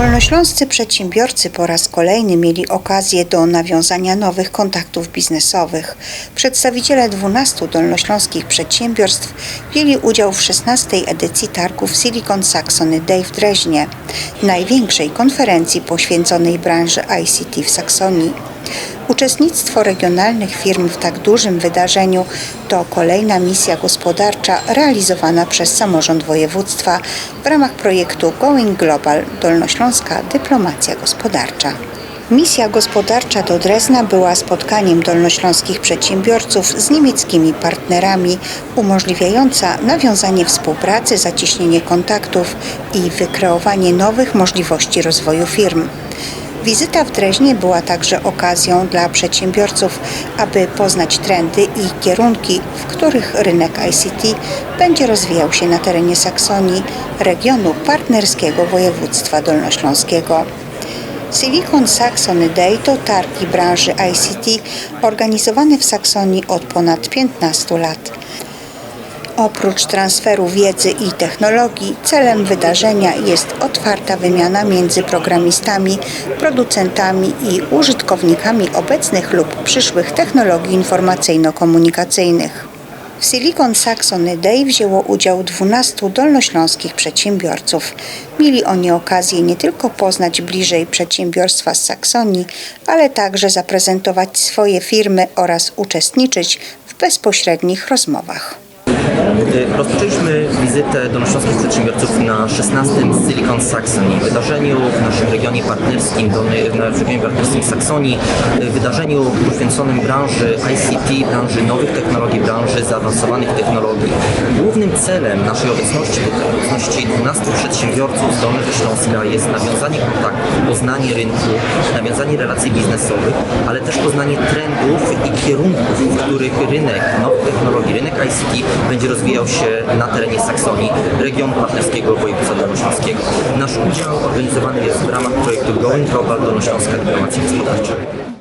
Dolnośląscy przedsiębiorcy po raz kolejny mieli okazję do nawiązania nowych kontaktów biznesowych. Przedstawiciele 12 dolnośląskich przedsiębiorstw wzięli udział w 16. edycji targów Silicon Saxony Day w Dreźnie, największej konferencji poświęconej branży ICT w Saksonii. Uczestnictwo regionalnych firm w tak dużym wydarzeniu to kolejna misja gospodarcza realizowana przez samorząd województwa w ramach projektu Going Global Dolnośląska Dyplomacja Gospodarcza. Misja gospodarcza do Drezna była spotkaniem dolnośląskich przedsiębiorców z niemieckimi partnerami, umożliwiająca nawiązanie współpracy, zacieśnienie kontaktów i wykreowanie nowych możliwości rozwoju firm. Wizyta w Dreźnie była także okazją dla przedsiębiorców, aby poznać trendy i kierunki, w których rynek ICT będzie rozwijał się na terenie Saksonii, regionu partnerskiego województwa dolnośląskiego. Silicon Saxony Day to targi branży ICT organizowane w Saksonii od ponad 15 lat. Oprócz transferu wiedzy i technologii, celem wydarzenia jest otwarta wymiana między programistami, producentami i użytkownikami obecnych lub przyszłych technologii informacyjno-komunikacyjnych. W Silicon Saxony Day wzięło udział 12 dolnośląskich przedsiębiorców. Mieli oni okazję nie tylko poznać bliżej przedsiębiorstwa z Saksonii, ale także zaprezentować swoje firmy oraz uczestniczyć w bezpośrednich rozmowach. Rozpoczęliśmy wizytę dolnośląskich przedsiębiorców na 16. Silicon Saxony, wydarzeniu w naszym regionie partnerskim, w regionie partnerskim Saksonii, wydarzeniu poświęconym branży ICT, branży nowych technologii, branży zaawansowanych technologii. Głównym celem naszej obecności, tutaj obecności 12 przedsiębiorców z Dolnego Śląska jest nawiązanie kontaktu, poznanie rynku, nawiązanie relacji biznesowych, ale też poznanie trendów i kierunków, w których rynek nowych technologii, rynek ICT będzie rozwijał się na terenie Saksonii, regionu partnerskiego województwa dolnośląskiego. Nasz udział organizowany jest w ramach projektu Going Global Dolnośląska Dyplomacji Gospodarczej.